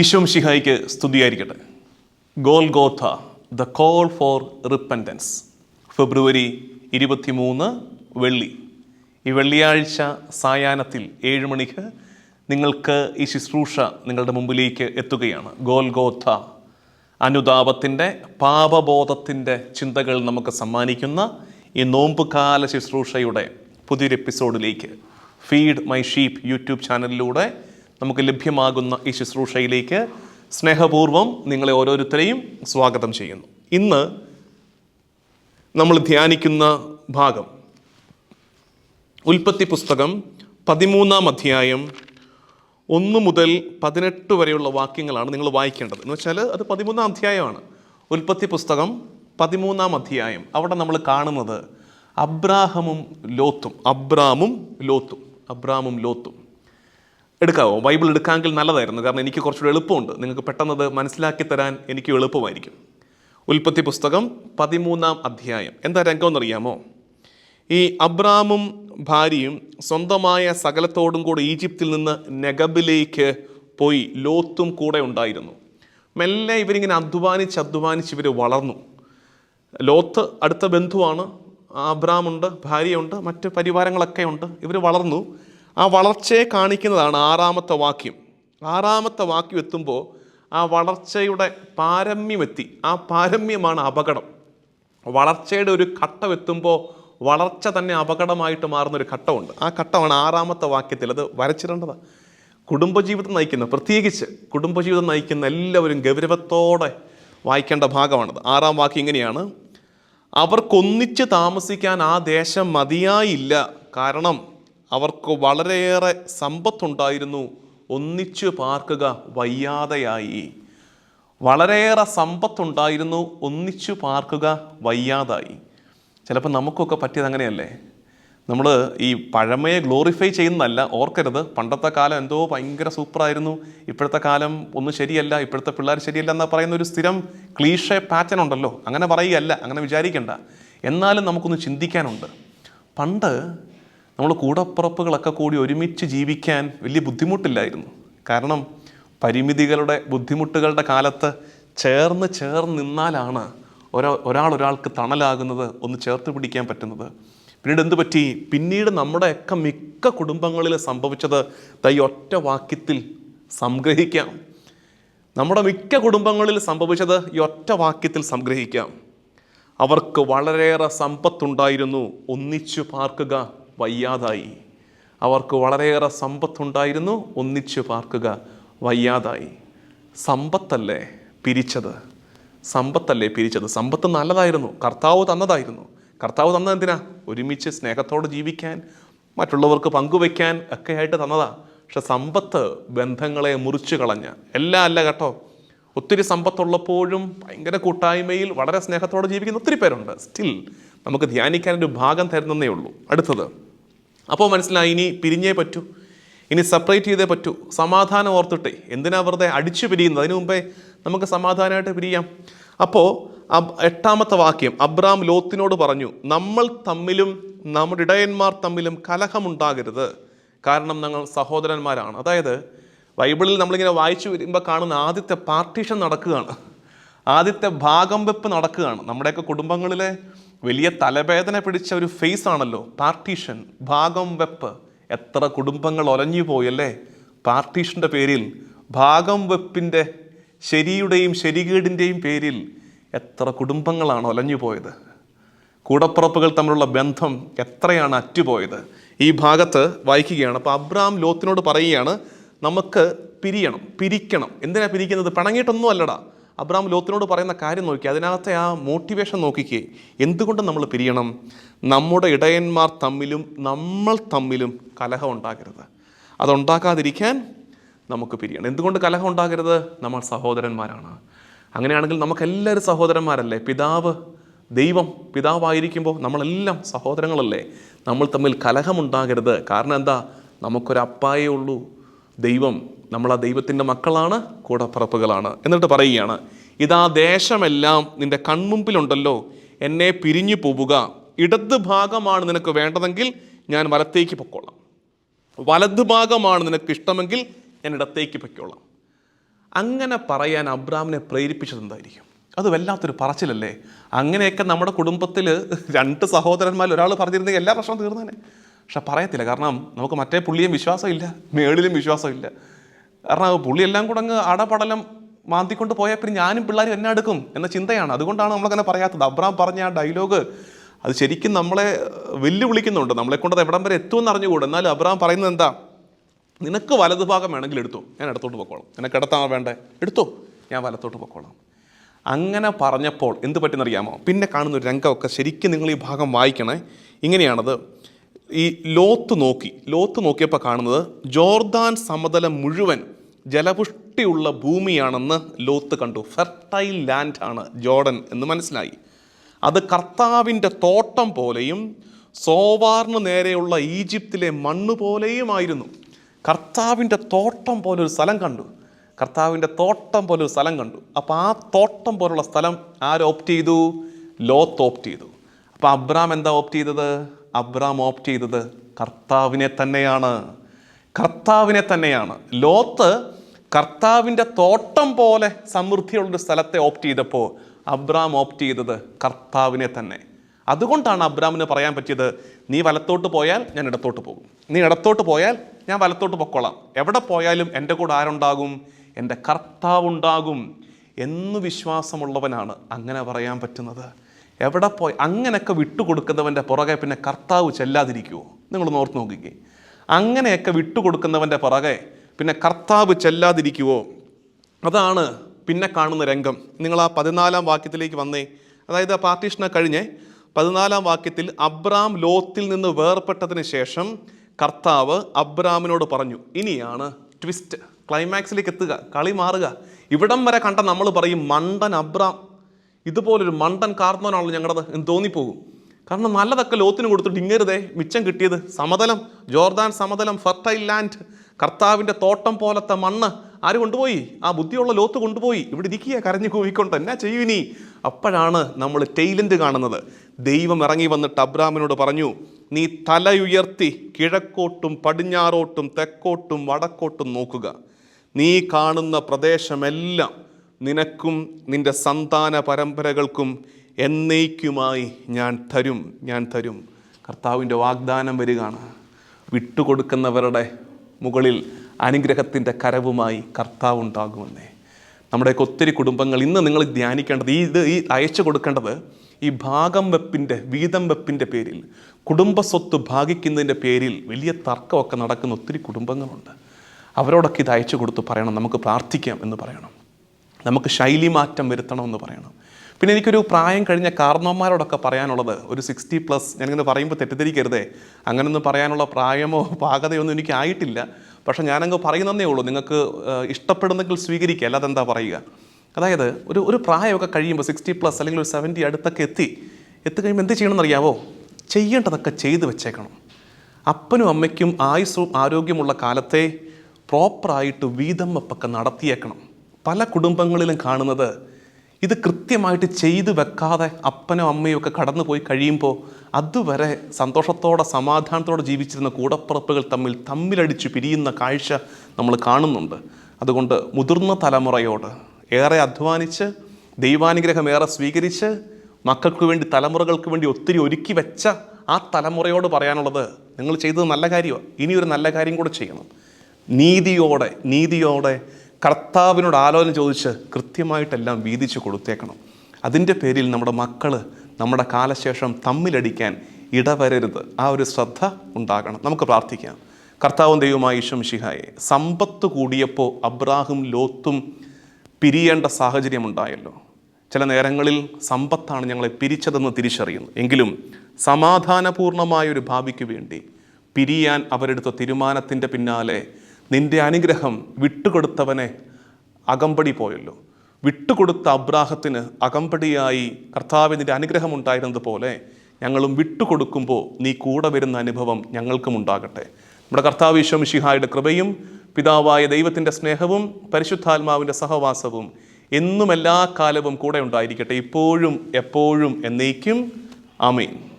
ഈശോം ഷിഹായിക്ക് സ്തുതിയായിരിക്കട്ടെ. Golgotha the call for repentance February ഇരുപത്തിമൂന്ന് വെള്ളി. ഈ വെള്ളിയാഴ്ച സായാഹ്നത്തിൽ ഏഴ് മണിക്ക് നിങ്ങൾക്ക് ഈ ശുശ്രൂഷ നിങ്ങളുടെ മുമ്പിലേക്ക് എത്തുകയാണ്. ഗോൽ ഗോഥ അനുതാപത്തിന്റെ പാപബോധത്തിന്റെ ചിന്തകൾ നമുക്ക് സമ്മാനിക്കുന്ന ഈ നോമ്പുകാല ശുശ്രൂഷയുടെ പുതിയൊരു എപ്പിസോഡിലേക്ക്. ഫീഡ് മൈ ഷീപ്പ് യൂട്യൂബ് ചാനലിലൂടെ നമുക്ക് ലഭ്യമാകുന്ന ഈ ശുശ്രൂഷയിലേക്ക് സ്നേഹപൂർവം നിങ്ങളെ ഓരോരുത്തരെയും സ്വാഗതം ചെയ്യുന്നു. ഇന്ന് നമ്മൾ ധ്യാനിക്കുന്ന ഭാഗം ഉൽപ്പത്തി പുസ്തകം പതിമൂന്നാം അധ്യായം ഒന്ന് മുതൽ പതിനെട്ട് വരെയുള്ള വാക്യങ്ങളാണ് നിങ്ങൾ വായിക്കേണ്ടത്. എന്ന് വെച്ചാൽ അത് പതിമൂന്നാം അധ്യായമാണ്. ഉൽപ്പത്തി പുസ്തകം പതിമൂന്നാം അധ്യായം. അവിടെ നമ്മൾ കാണുന്നത് അബ്രാഹമും ലോത്തും അബ്രാമും ലോത്തും അബ്രാമും ലോത്തും. എടുക്കാവോ? ബൈബിൾ എടുക്കാമെങ്കിൽ നല്ലതായിരുന്നു. കാരണം എനിക്ക് കുറച്ചുകൂടെ എളുപ്പമുണ്ട്. നിങ്ങൾക്ക് പെട്ടെന്നത് മനസ്സിലാക്കി തരാൻ എനിക്ക് എളുപ്പമായിരിക്കും. ഉൽപ്പത്തി പുസ്തകം പതിമൂന്നാം അധ്യായം. എന്താ രംഗം അറിയാമോ ഈ അബ്രാമും ഭാര്യയും സ്വന്തമായ സകലത്തോടും കൂടെ ഈജിപ്തിൽ നിന്ന് നെഗബിലേക്ക് പോയി. ലോത്തും കൂടെ ഉണ്ടായിരുന്നു. മെല്ലെ ഇവരിങ്ങനെ അധ്വാനിച്ച് അധ്വാനിച്ച് ഇവർ വളർന്നു. ലോത്ത് അടുത്ത ബന്ധുവാണ്. അബ്രാമുണ്ട് ഭാര്യയുണ്ട് മറ്റ് പരിവാരങ്ങളൊക്കെ ഉണ്ട്. ഇവർ വളർന്നു. ആ വളർച്ചയെ കാണിക്കുന്നതാണ് ആറാമത്തെ വാക്യം. ആറാമത്തെ വാക്യം എത്തുമ്പോൾ ആ വളർച്ചയുടെ പാരമ്യമെത്തി. ആ പാരമ്യമാണ് അപകടം. വളർച്ചയുടെ ഒരു ഘട്ടം എത്തുമ്പോൾ വളർച്ച തന്നെ അപകടമായിട്ട് മാറുന്ന ഒരു ഘട്ടമുണ്ട്. ആ ഘട്ടമാണ് ആറാമത്തെ വാക്യത്തിൽ അത് വരച്ചിടേണ്ടതാണ് കുടുംബജീവിതം നയിക്കുന്ന പ്രത്യേകിച്ച് കുടുംബജീവിതം നയിക്കുന്ന എല്ലാവരും ഗൗരവത്തോടെ വായിക്കേണ്ട ഭാഗമാണത്. ആറാം വാക്യം ഇങ്ങനെയാണ്. അവർക്കൊന്നിച്ച് താമസിക്കാൻ ആ ദേശം മതിയായില്ല. കാരണം അവർക്ക് വളരെയേറെ സമ്പത്തുണ്ടായിരുന്നു. ഒന്നിച്ചു പാർക്കുക വയ്യാതെയായി. വളരെയേറെ സമ്പത്തുണ്ടായിരുന്നു ഒന്നിച്ചു പാർക്കുക വയ്യാതായി. ചിലപ്പോൾ നമുക്കൊക്കെ പറ്റിയത് അങ്ങനെയല്ലേ? നമ്മൾ ഈ പഴമയെ ഗ്ലോറിഫൈ ചെയ്യുന്നതല്ല ഓർക്കരുത്. പണ്ടത്തെ കാലം എന്തോ ഭയങ്കര സൂപ്പറായിരുന്നു. ഇപ്പോഴത്തെ കാലം ഒന്നും ശരിയല്ല ഇപ്പോഴത്തെ പിള്ളേർ ശരിയല്ല എന്ന് പറയുന്ന ഒരു സ്ഥിരം ക്ലീഷ പാറ്റേൺ ഉണ്ടല്ലോ. അങ്ങനെ പറയുകയല്ല അങ്ങനെ വിചാരിക്കണ്ട. എന്നാലും നമുക്കൊന്ന് ചിന്തിക്കാനുണ്ട്. പണ്ട് നമ്മൾ കൂടപ്പുറപ്പുകളൊക്കെ കൂടി ഒരുമിച്ച് ജീവിക്കാൻ വലിയ ബുദ്ധിമുട്ടില്ലായിരുന്നു. കാരണം പരിമിതികളുടെ ബുദ്ധിമുട്ടുകളുടെ കാലത്ത് ചേർന്ന് ചേർന്ന് നിന്നാലാണ് ഒരാ ഒരാൾ ഒരാൾക്ക് തണലാകുന്നത് ഒന്ന് ചേർത്ത് പിടിക്കാൻ പറ്റുന്നത്. പിന്നീട് എന്ത് പറ്റി? പിന്നീട് നമ്മുടെയൊക്കെ മിക്ക കുടുംബങ്ങളിൽ സംഭവിച്ചത് തൈ ഒറ്റ വാക്യത്തിൽ സംഗ്രഹിക്കാം. നമ്മുടെ മിക്ക കുടുംബങ്ങളിൽ സംഭവിച്ചത് ഈ ഒറ്റ വാക്യത്തിൽ സംഗ്രഹിക്കാം. അവർക്ക് വളരെയേറെ സമ്പത്തുണ്ടായിരുന്നു. ഒന്നിച്ചു പാർക്കുക വയ്യാതായി. അവർക്ക് വളരെയേറെ സമ്പത്തുണ്ടായിരുന്നു. ഒന്നിച്ചു പാർക്കുക വയ്യാതായി. സമ്പത്തല്ലേ പിരിച്ചത്? സമ്പത്തല്ലേ പിരിച്ചത്? സമ്പത്ത് നല്ലതായിരുന്നു. കർത്താവ് തന്നതായിരുന്നു. കർത്താവ് തന്നത് എന്തിനാ? ഒരുമിച്ച് സ്നേഹത്തോടെ ജീവിക്കാൻ മറ്റുള്ളവർക്ക് പങ്കുവയ്ക്കാൻ ഒക്കെ ആയിട്ട് തന്നതാ. പക്ഷെ സമ്പത്ത് ബന്ധങ്ങളെ മുറിച്ചു കളഞ്ഞ. എല്ലാം അല്ല കേട്ടോ. ഒത്തിരി സമ്പത്തുള്ളപ്പോഴും ഭയങ്കര കൂട്ടായ്മയിൽ വളരെ സ്നേഹത്തോടെ ജീവിക്കുന്ന ഒത്തിരി പേരുണ്ട്. സ്റ്റിൽ നമുക്ക് ധ്യാനിക്കാൻ ഒരു ഭാഗം തരുന്നതേ ഉള്ളൂ. അടുത്തത്. അപ്പോൾ മനസ്സിലായി ഇനി പിരിഞ്ഞേ പറ്റൂ. ഇനി സെപ്പറേറ്റ് ചെയ്തേ പറ്റൂ. സമാധാനം ഓർത്തിട്ടെ എന്തിനാ വെറുതെ അടിച്ചു പിരിയുന്നത്? അതിനു മുമ്പേ നമുക്ക് സമാധാനമായിട്ട് പിരിയാം. അപ്പോൾ എട്ടാമത്തെ വാക്യം അബ്രാം ലോത്തിനോട് പറഞ്ഞു നമ്മൾ തമ്മിലും നമ്മുടെ ഇടയന്മാർ തമ്മിലും കലഹമുണ്ടാകരുത്. കാരണം ഞങ്ങൾ സഹോദരന്മാരാണ്. അതായത് ബൈബിളിൽ നമ്മളിങ്ങനെ വായിച്ചു വരുമ്പോൾ കാണുന്ന ആദ്യത്തെ പാർട്ടീഷൻ നടക്കുകയാണ്. ആദ്യത്തെ ഭാഗം വെപ്പ് നടക്കുകയാണ്. നമ്മുടെയൊക്കെ കുടുംബങ്ങളിലെ വലിയ തലവേദന പിടിച്ച ഒരു ഫേസ് ആണല്ലോ പാർട്ടീഷൻ ഭാഗം വെപ്പ്. എത്ര കുടുംബങ്ങൾ ഒലഞ്ഞു പോയല്ലേ? പാർട്ടീഷന്റെ പേരിൽ ഭാഗം വെപ്പിന്റെ ശരിയുടെയും ശരികേടിന്റെയും പേരിൽ എത്ര കുടുംബങ്ങളാണ് ഒലഞ്ഞു പോയത്? കൂടപ്പുറപ്പുകൾ തമ്മിലുള്ള ബന്ധം എത്രയാണ് അറ്റുപോയത്? ഈ ഭാഗത്ത് വായിക്കുകയാണ്. അപ്പോൾ അബ്രാം ലോത്തിനോട് പറയുകയാണ് നമുക്ക് പിരിയണം പിരിക്കണം. എന്തിനാണ് പിരിക്കുന്നത്? പിണങ്ങിയിട്ടൊന്നും അല്ലടാ. അബ്രാം ലോത്തിനോട് പറയുന്ന കാര്യം നോക്കി അതിനകത്തെ ആ മോട്ടിവേഷൻ നോക്കിക്കേ. എന്തുകൊണ്ട് നമ്മൾ പിരിയണം? നമ്മുടെ ഇടയന്മാർ തമ്മിലും നമ്മൾ തമ്മിലും കലഹം ഉണ്ടാകരുത്. അതുണ്ടാക്കാതിരിക്കാൻ നമുക്ക് പിരിയണം. എന്തുകൊണ്ട് കലഹം ഉണ്ടാകരുത്? നമ്മൾ സഹോദരന്മാരാണ്. അങ്ങനെയാണെങ്കിൽ നമുക്കെല്ലാവരും സഹോദരന്മാരല്ലേ? പിതാവ് ദൈവം പിതാവായിരിക്കുമ്പോൾ നമ്മളെല്ലാം സഹോദരങ്ങളല്ലേ? നമ്മൾ തമ്മിൽ കലഹമുണ്ടാകരുത്. കാരണം എന്താ? നമുക്കൊരപ്പായേ ഉള്ളൂ. ദൈവം നമ്മൾ ആ ദൈവത്തിന്റെ മക്കളാണ് കൂടപ്പറപ്പുകളാണ്. എന്നിട്ട് പറയുകയാണ് ഇതാ ദേശമെല്ലാം നിന്റെ കൺമുമ്പിലുണ്ടല്ലോ എന്നെ പിരിഞ്ഞു പോവുക. ഇടത് ഭാഗമാണ് നിനക്ക് വേണ്ടതെങ്കിൽ ഞാൻ വലത്തേക്ക് പൊക്കോളാം. വലത് ഭാഗമാണ് നിനക്ക് ഇഷ്ടമെങ്കിൽ ഞാൻ ഇടത്തേക്ക് പൊയ്ക്കോളാം. അങ്ങനെ പറയാൻ അബ്രാമിനെ പ്രേരിപ്പിച്ചത് എന്തായിരിക്കും? അത് വല്ലാത്തൊരു പറച്ചിലല്ലേ? അങ്ങനെയൊക്കെ നമ്മുടെ കുടുംബത്തിൽ രണ്ട് സഹോദരന്മാരിൽ ഒരാൾ പറഞ്ഞിരുന്നെങ്കിൽ എല്ലാ പ്രശ്നവും തീർന്നേനെ. പക്ഷെ പറയത്തില്ല കാരണം നമുക്ക് മറ്റേ പുള്ളിയും വിശ്വാസമില്ല മേളിലും വിശ്വാസമില്ല. കാരണം പുള്ളി എല്ലാം കൂടെ അങ്ങ് അടപടലം മാന്തിക്കൊണ്ട് പോയാൽ പിന്നെ ഞാനും പിള്ളേരും എന്നെ എടുക്കും എന്ന ചിന്തയാണ്. അതുകൊണ്ടാണ് നമ്മളങ്ങനെ പറയാത്തത്. അബ്രാം പറഞ്ഞ ആ ഡയലോഗ് അത് ശരിക്കും നമ്മളെ വെല്ലുവിളിക്കുന്നുണ്ട്. നമ്മളെ കൊണ്ട് അത് എവിടം വരെ എത്തുമെന്ന് അറിഞ്ഞുകൂടും. എന്നാലും അബ്രാം പറയുന്നത് എന്താ? നിനക്ക് വലതുഭാഗം വേണമെങ്കിൽ എടുത്തു. ഞാൻ ഇടത്തോട്ട് പൊക്കോളാം. നിനക്ക് ഇടത്താണോ വേണ്ടേ? എടുത്തു. ഞാൻ വലത്തോട്ട് പൊക്കോളാം. അങ്ങനെ പറഞ്ഞപ്പോൾ എന്ത് പറ്റുന്നറിയാമോ പിന്നെ കാണുന്ന ഒരു രംഗമൊക്കെ ശരിക്കും നിങ്ങൾ ഈ ഭാഗം വായിക്കണേ. ഇങ്ങനെയാണത്. ഈ ലോത്ത് നോക്കി. ലോത്ത് നോക്കിയപ്പോൾ കാണുന്നത് ജോർദാൻ സമതലം മുഴുവൻ ജലപുഷ്ടിയുള്ള ഭൂമിയാണെന്ന് ലോത്ത് കണ്ടു. ഫെർട്ടൈൽ ലാൻഡ് ആണ് ജോർഡൻ എന്ന് മനസ്സിലായി. അത് കർത്താവിന്റെ തോട്ടം പോലെയും സോവാറിന് നേരെയുള്ള ഈജിപ്തിലെ മണ്ണ് പോലെയുമായിരുന്നു. കർത്താവിന്റെ തോട്ടം പോലെ ഒരു സ്ഥലം കണ്ടു. കർത്താവിന്റെ തോട്ടം പോലെ ഒരു സ്ഥലം കണ്ടു. അപ്പോൾ ആ തോട്ടം പോലുള്ള സ്ഥലം ആര് ഓപ്റ്റ് ചെയ്തു? ലോത്ത് ഓപ്റ്റ് ചെയ്തു. അപ്പോൾ അബ്രാം എന്താ ഓപ്റ്റ് ചെയ്തത്? അബ്രാം ഓപ്റ്റ് ചെയ്തത് കർത്താവിനെ തന്നെയാണ്. കർത്താവിനെ തന്നെയാണ്. ലോത്ത് കർത്താവിന്റെ തോട്ടം പോലെ സമൃദ്ധിയുള്ളൊരു സ്ഥലത്തെ ഓപ്റ്റ് ചെയ്തപ്പോൾ അബ്രാം ഓപ്റ്റ് ചെയ്തത് കർത്താവിനെ തന്നെ. അതുകൊണ്ടാണ് അബ്രാമിന് പറയാൻ പറ്റിയത് നീ വലത്തോട്ട് പോയാൽ ഞാൻ ഇടത്തോട്ട് പോകും. നീ ഇടത്തോട്ട് പോയാൽ ഞാൻ വലത്തോട്ട് പൊക്കോളാം. എവിടെ പോയാലും എന്റെ കൂടെ ആരുണ്ടാകും? എന്റെ കർത്താവുണ്ടാകും. എന്ന് വിശ്വാസമുള്ളവനാണ് അങ്ങനെ പറയാൻ പറ്റുന്നത്. എവിടെ പോയി അങ്ങനെയൊക്കെ വിട്ടുകൊടുക്കുന്നവന്റെ പുറകെ പിന്നെ കർത്താവ് ചെല്ലാതിരിക്കുമോ നിങ്ങളൊന്ന് ഓർത്ത് നോക്കിക്കേ. അങ്ങനെയൊക്കെ വിട്ടുകൊടുക്കുന്നവന്റെ പുറകെ പിന്നെ കർത്താവ് ചെല്ലാതിരിക്കുവോ? അതാണ് പിന്നെ കാണുന്ന രംഗം. നിങ്ങൾ ആ പതിനാലാം വാക്യത്തിലേക്ക് വന്നേ. അതായത് ആ പാർട്ടീഷനെ കഴിഞ്ഞ് പതിനാലാം വാക്യത്തിൽ അബ്രാം ലോത്തിൽ നിന്ന് വേർപെട്ടതിന് ശേഷം കർത്താവ് അബ്രാമിനോട് പറഞ്ഞു ഇനിയാണ് ട്വിസ്റ്റ് ക്ലൈമാക്സിലേക്ക് എത്തുക കളി മാറുക. ഇവിടം വരെ കണ്ട നമ്മൾ പറയും മണ്ടൻ അബ്രാം. ഇതുപോലൊരു മണ്ടൻ കാർന്നവനാണല്ലോ ഞങ്ങളത്. എന്ന് തോന്നിപ്പോകും. കാരണം നല്ലതൊക്കെ ലോത്തിന് കൊടുത്തിട്ട് ഇങ്ങരുതേ മിച്ചം കിട്ടിയത് സമതലം ജോർദാൻ സമതലം ഫെർട്ടൈൽ ലാൻഡ് കർത്താവിന്റെ തോട്ടം പോലത്തെ മണ്ണ്. ആര് കൊണ്ടുപോയി? ആ ബുദ്ധിയുള്ള ലോത്ത് കൊണ്ടുപോയി. ഇവിടെ ഇരിക്കുക കരഞ്ഞു കൂവിക്കൊണ്ട് എന്നാ ചെയ്യൂ നീ അപ്പോഴാണ് നമ്മൾ ടെയിലന്റ് കാണുന്നത്. ദൈവം ഇറങ്ങി വന്നിട്ട് അബ്രാമിനോട് പറഞ്ഞു നീ തലയുയർത്തി കിഴക്കോട്ടും പടിഞ്ഞാറോട്ടും തെക്കോട്ടും വടക്കോട്ടും നോക്കുക. നീ കാണുന്ന പ്രദേശമെല്ലാം നിനക്കും നിന്റെ സന്താന പരമ്പരകൾക്കും എന്നേക്കുമായി ഞാൻ തരും ഞാൻ തരും. കർത്താവിന്റെ വാഗ്ദാനം വരികയാണ്. വിട്ടുകൊടുക്കുന്നവരുടെ മുകളിൽ അനുഗ്രഹത്തിന്റെ കരവുമായി കർത്താവ് ഉണ്ടാകുമെന്നേ. നമ്മുടെയൊക്കെ ഒത്തിരി കുടുംബങ്ങൾ ഇന്ന് നിങ്ങൾ ധ്യാനിക്കേണ്ടത് ഈ ഇത് ഈ അയച്ചു കൊടുക്കേണ്ടത് ഈ ഭാഗം വെപ്പിന്റെ വീതം വെപ്പിന്റെ പേരിൽ കുടുംബ സ്വത്ത് ഭാഗിക്കുന്നതിന്റെ പേരിൽ വലിയ തർക്കമൊക്കെ നടക്കുന്ന ഒത്തിരി കുടുംബങ്ങളുണ്ട്. അവരോടൊക്കെ ഇത് അയച്ചു കൊടുത്ത് പറയണം നമുക്ക് പ്രാർത്ഥിക്കാം എന്ന് പറയണം. നമുക്ക് ശൈലി മാറ്റം വരുത്തണമെന്ന് പറയണം. പിന്നെ എനിക്കൊരു പ്രായം കഴിഞ്ഞ കാരണവന്മാരോടൊക്കെ പറയാനുള്ളത് ഒരു സിക്സ്റ്റി പ്ലസ് ഞാനിങ്ങനെ പറയുമ്പോൾ തെറ്റിദ്ധരിക്കരുതേ. അങ്ങനൊന്നും പറയാനുള്ള പ്രായമോ പാകതയൊന്നും എനിക്ക് ആയിട്ടില്ല. പക്ഷെ ഞാനങ്ങ് പറയുന്നതേ ഉള്ളൂ നിങ്ങൾക്ക് ഇഷ്ടപ്പെടുന്നെങ്കിൽ സ്വീകരിക്കുക അല്ലാതെ എന്താ പറയുക? അതായത് ഒരു ഒരു പ്രായമൊക്കെ കഴിയുമ്പോൾ സിക്സ്റ്റി പ്ലസ് അല്ലെങ്കിൽ ഒരു സെവന്റി അടുത്തൊക്കെ എത്തി എത്തിക്കഴിയുമ്പോൾ എന്ത് ചെയ്യണമെന്ന് അറിയാവോ ചെയ്യേണ്ടതൊക്കെ ചെയ്തു വെച്ചേക്കണം. അപ്പനും അമ്മയ്ക്കും ആയുസ്സും ആരോഗ്യമുള്ള കാലത്തെ പ്രോപ്പറായിട്ട് വീതം വെപ്പൊക്കെ നടത്തിയേക്കണം. പല കുടുംബങ്ങളിലും കാണുന്നത് ഇത് കൃത്യമായിട്ട് ചെയ്തു വെക്കാതെ അപ്പനോ അമ്മയോ ഒക്കെ കടന്നു പോയി കഴിയുമ്പോൾ അതുവരെ സന്തോഷത്തോടെ സമാധാനത്തോടെ ജീവിച്ചിരുന്ന കൂടപ്പിറപ്പുകൾ തമ്മിൽ തമ്മിലടിച്ചു പിരിയുന്ന കാഴ്ച നമ്മൾ കാണുന്നുണ്ട്. അതുകൊണ്ട് മുതിർന്ന തലമുറയോട് ഏറെ അധ്വാനിച്ച് ദൈവാനുഗ്രഹം ഏറെ സ്വീകരിച്ച് മക്കൾക്ക് വേണ്ടി തലമുറകൾക്ക് വേണ്ടി ഒത്തിരി ഒരുക്കി വെച്ച ആ തലമുറയോട് പറയാനുള്ളത് നിങ്ങൾ ചെയ്തത് നല്ല കാര്യമാണ്. ഇനിയൊരു നല്ല കാര്യം കൂടെ ചെയ്യണം. നീതിയോടെ നീതിയോടെ കർത്താവിനോട് ആലോചന ചോദിച്ച് കൃത്യമായിട്ടെല്ലാം വീതിച്ച് കൊടുത്തേക്കണം. അതിന്റെ പേരിൽ നമ്മുടെ മക്കൾ നമ്മുടെ കാലശേഷം തമ്മിലടിക്കാൻ ഇടവരരുത്. ആ ഒരു ശ്രദ്ധ ഉണ്ടാകണം. നമുക്ക് പ്രാർത്ഥിക്കാം. കർത്താവും ദൈവമായ ഈശ്വം ഷിഹായെ സമ്പത്ത് കൂടിയപ്പോൾ അബ്രാഹും ലോത്തും പിരിയേണ്ട സാഹചര്യമുണ്ടായല്ലോ ചില നേരങ്ങളിൽ സമ്പത്താണ് ഞങ്ങളെ പിരിച്ചതെന്ന് തിരിച്ചറിയുന്നു. എങ്കിലും സമാധാനപൂർണമായ ഒരു ഭാവിക്ക് വേണ്ടി പിരിയാൻ അവരെടുത്ത തീരുമാനത്തിന്റെ പിന്നാലെ നിന്റെ അനുഗ്രഹം വിട്ടുകൊടുത്തവനെ അകമ്പടി പോയല്ലോ. വിട്ടുകൊടുത്ത അബ്രാഹത്തിന് അകമ്പടിയായി കർത്താവിന്റെ അനുഗ്രഹം ഉണ്ടായിരുന്നത് പോലെ ഞങ്ങളും വിട്ടുകൊടുക്കുമ്പോൾ നീ കൂടെ വരുന്ന അനുഭവം ഞങ്ങൾക്കും ഉണ്ടാകട്ടെ. നമ്മുടെ കർത്താവ് ഈശ്വമിഷിഹായുടെ കൃപയും പിതാവായ ദൈവത്തിന്റെ സ്നേഹവും പരിശുദ്ധാത്മാവിന്റെ സഹവാസവും എന്നും എല്ലാ കാലവും കൂടെ ഉണ്ടായിരിക്കട്ടെ. ഇപ്പോഴും എപ്പോഴും എന്നേക്കും. ആമീൻ.